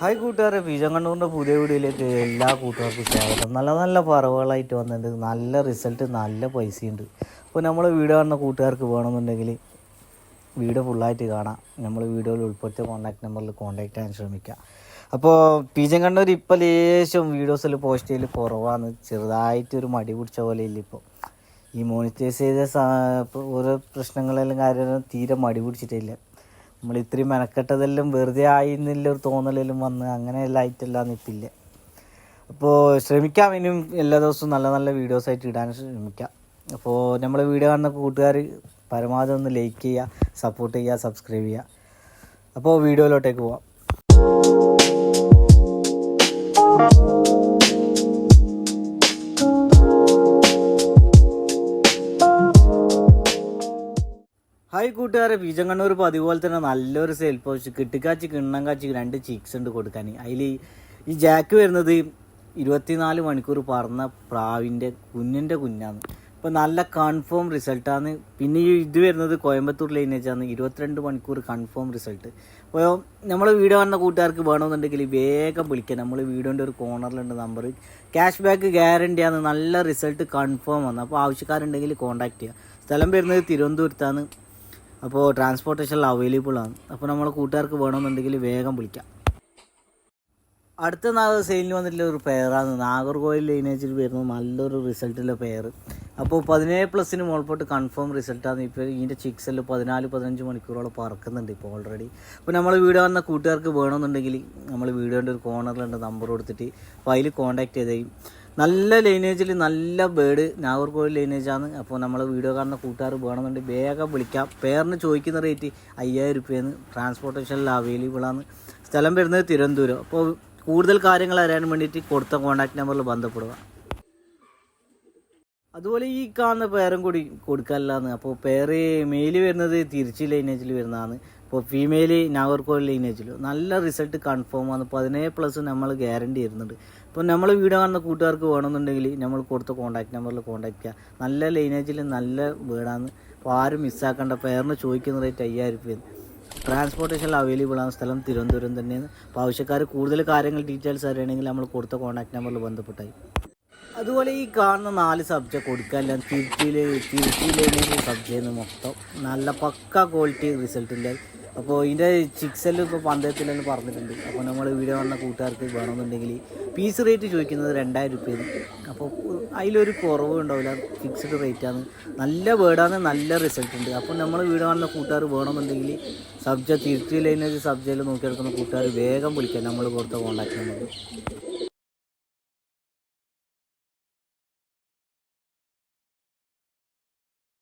Hi കൂട്ടുകാരെ പീജങ്കണ്ണൂറിന്റെ പുതിയ വീഡിയോയിലേക്ക് എല്ലാ കൂട്ടുകാർക്കും സ്വാഗതം. നല്ല നല്ല പറവുകളായിട്ട് വന്നിട്ടുണ്ട്. നല്ല റിസൾട്ട് നല്ല പൈസയുണ്ട്. അപ്പോൾ നമ്മൾ വീഡിയോ കാണുന്ന കൂട്ടുകാർക്ക് വേണമെന്നുണ്ടെങ്കിൽ വീഡിയോ ഫുള്ളായിട്ട് കാണാം. നമ്മൾ വീഡിയോയിൽ ഉൾപ്പെടുത്തിയ കോൺടാക്ട് നമ്പറിൽ കോൺടാക്ട് ചെയ്യാൻ ശ്രമിക്കുക അപ്പോൾ പീജൻ കണ്ണൂർ ഇപ്പോൾ ലേശം വീഡിയോസിൽ പോസ്റ്റ് ചെയ്യൽ കുറവാണ്. ചെറുതായിട്ടൊരു മടി പിടിച്ച പോലെ ഇല്ല ഇപ്പോൾ. ഈ മോണിറ്റൈസ് ചെയ്ത ഓരോ പ്രശ്നങ്ങളെല്ലാം കാര്യങ്ങളും തീരെ മടി പിടിച്ചിട്ടില്ല. നമ്മൾ ഇത്രയും മെനക്കെട്ടതെല്ലാം വെറുതെ ആയി എന്നുള്ള ഒരു തോന്നലെല്ലാം വന്ന് അങ്ങനെയെല്ലാം ആയിട്ടെല്ലാം നിൽപ്പില്ല അപ്പോൾ ശ്രമിക്കാം ഇനിയും എല്ലാ ദിവസവും നല്ല നല്ല വീഡിയോസ് ആയിട്ട് ഇടാൻ ശ്രമിക്കാം. അപ്പോൾ നമ്മൾ വീഡിയോ കാണുന്ന കൂട്ടുകാർ പരമാവധി ഒന്ന് ലൈക്ക് ചെയ്യുക സപ്പോർട്ട് ചെയ്യുക സബ്സ്ക്രൈബ് ചെയ്യുക അപ്പോൾ വീഡിയോയിലോട്ടേക്ക് പോവാം. ഹായ് കൂട്ടുകാരെ. പീജങ്കണ്ണൂർ ഇപ്പോൾ അതുപോലെ തന്നെ നല്ലൊരു സെയിൽ പോസ്റ്റ് കിട്ടിക്കാച്ചി കിണ്ണം കാച്ചി രണ്ട് ചീക്സ് ഉണ്ട് കൊടുക്കാൻ അതിൽ ഈ ജാക്ക് വരുന്നത് ഇരുപത്തിനാല് മണിക്കൂർ പറന്ന പ്രാവിന്റെ കുഞ്ഞിന്റെ കുഞ്ഞാണ് ഇപ്പോൾ നല്ല കൺഫേം റിസൾട്ടാണ് പിന്നെ ഈ ഇത് വരുന്നത് കോയമ്പത്തൂർ ലൈനേജാണ് ഇരുപത്തിരണ്ട് മണിക്കൂർ കൺഫേം റിസൾട്ട് അപ്പോൾ നമ്മൾ വീഡിയോ വന്ന കൂട്ടുകാർക്ക് വേണമെന്നുണ്ടെങ്കിൽ വേഗം വിളിക്കാം. നമ്മൾ വീഡിയോന്റെ ഒരു കോർണറിലുണ്ട് നമ്പർ ക്യാഷ് ബാക്ക് ഗ്യാരണ്ടിയാണ് നല്ല റിസൾട്ട് കൺഫേം ആണ് അപ്പോൾ ആവശ്യക്കാരുണ്ടെങ്കിൽ കോൺടാക്റ്റ് ചെയ്യുക സ്ഥലം വരുന്നത് തിരുവനന്തപുരത്താണ് അപ്പോൾ ട്രാൻസ്പോർട്ടേഷൻ അവൈലബിൾ ആണ്. അപ്പോൾ നമ്മൾ കൂട്ടുകാർക്ക് വേണമെന്നുണ്ടെങ്കിൽ വേഗം വിളിക്കാം. അടുത്ത നാളെ സെയിലിന് വന്നിട്ടുള്ള ഒരു പെയറാണ് നാഗർകോയിൽ ലൈനേജിൽ വരുന്ന നല്ലൊരു റിസൾട്ടുള്ള പെയർ അപ്പോൾ പതിനേഴ് പ്ലസിന് മുകൾപ്പോട്ട് കൺഫേം റിസൾട്ടാണ് ഇപ്പോൾ ഇതിന്റെ ചിക്സെല്ലാം പതിനാല് പതിനഞ്ച് മണിക്കൂറോളം പറക്കുന്നുണ്ട് ഇപ്പോൾ ഓൾറെഡി അപ്പോൾ നമ്മൾ വീഡിയോ വന്ന കൂട്ടുകാർക്ക് വേണമെന്നുണ്ടെങ്കിൽ നമ്മൾ വീഡിയോന്റെ ഒരു കോർണറിലുണ്ട് നമ്പർ കൊടുത്തിട്ട് അപ്പോൾ അതിൽ കോൺടാക്ട് ചെയ്തേയും നല്ല ലൈനേജിൽ നല്ല ബേഡ് നാഗർകോവിൽ ലൈനേജാണ് അപ്പോൾ നമ്മൾ വീഡിയോ കാണുന്ന കൂട്ടുകാർ വേണമെന്നുണ്ടെങ്കിൽ വേഗം വിളിക്കാം. പേരിന് ചോദിക്കുന്ന റേറ്റ് അയ്യായിരം രൂപയാണ്. ട്രാൻസ്പോർട്ടേഷനിൽ അവൈലബിൾ ആണ്. സ്ഥലം വരുന്നത് തിരുവനന്തപുരം. അപ്പോൾ കൂടുതൽ കാര്യങ്ങൾ അറിയാൻ വേണ്ടിയിട്ട് കൊടുത്ത കോൺടാക്ട് നമ്പറിൽ ബന്ധപ്പെടുക. അതുപോലെ ഈ കാണുന്ന പേരും കൂടി കൊടുക്കാനില്ലാന്ന്. അപ്പോൾ പേര് മെയിൽ വരുന്നത് തിരിച്ച് ലൈനേജിൽ വരുന്നതാണ്. ഇപ്പോൾ ഫീമെയിൽ നാഗർകോവിൽ ലൈനേജിൽ നല്ല റിസൾട്ട് കൺഫേം ആണ്. പതിനേഴ് പ്ലസ് നമ്മൾ ഗ്യാരണ്ടി വരുന്നുണ്ട് അപ്പോൾ നമ്മൾ വീഡിയോ കാണുന്ന കൂട്ടുകാർക്ക് വേണമെന്നുണ്ടെങ്കിൽ നമ്മൾ കൊടുത്ത കോൺടാക്ട് നമ്പറിൽ കോൺടാക്ട് ചെയ്യുക നല്ല ലൈനേജിൽ നല്ല വീടാണ്. അപ്പോൾ ആരും മിസ്സാക്കേണ്ട പേരിന് ചോദിക്കുന്ന റേറ്റ് അയ്യായിരം രൂപയാണ് ട്രാൻസ്പോർട്ടേഷൻ അവൈലബിൾ ആണ്. സ്ഥലം തിരുവനന്തപുരം തന്നെയാണ്. അപ്പോൾ ആവശ്യക്കാർ കൂടുതൽ കാര്യങ്ങൾ ഡീറ്റെയിൽസ് അറിയണമെങ്കിൽ നമ്മൾ കൊടുത്ത കോൺടാക്ട് നമ്പറിൽ ബന്ധപ്പെട്ടായി. അതുപോലെ ഈ കാണുന്ന നാല് സബ്ജക്റ്റ് കൊടുക്കാല്ല തിരുത്തിയിലെ തിരുത്തിയിലെ സബ്ജക്റ്റ് മൊത്തം. നല്ല പക്ക ക്വാളിറ്റി റിസൾട്ട് ഉണ്ടായി അപ്പോൾ ഇതിന്റെ ചിക്സെല്ലാം ഇപ്പോൾ പന്തയത്തിലെല്ലാം പറഞ്ഞിട്ടുണ്ട്. അപ്പോൾ നമ്മൾ വീഡിയോ വന്ന കൂട്ടുകാർക്ക് വേണമെന്നുണ്ടെങ്കിൽ പീസ് റേറ്റ് ചോദിക്കുന്നത് രണ്ടായിരം രൂപയാണ്. അപ്പോൾ അതിലൊരു കുറവ് ഉണ്ടാവില്ല. ഫിക്സ്ഡ് റേറ്റാണ് നല്ല വേർഡാണ് നല്ല റിസൾട്ട് ഉണ്ട്. അപ്പോൾ നമ്മൾ വീഡിയോ വന്ന കൂട്ടുകാർ വേണമെന്നുണ്ടെങ്കിൽ സബ്ജ തിരുത്തി സബ്ജയിൽ നോക്കിയെടുക്കുന്ന കൂട്ടുകാർ വേഗം വിളിക്കാം. നമ്മൾ കൊടുത്ത കോൺടാക്ട് നമ്പർ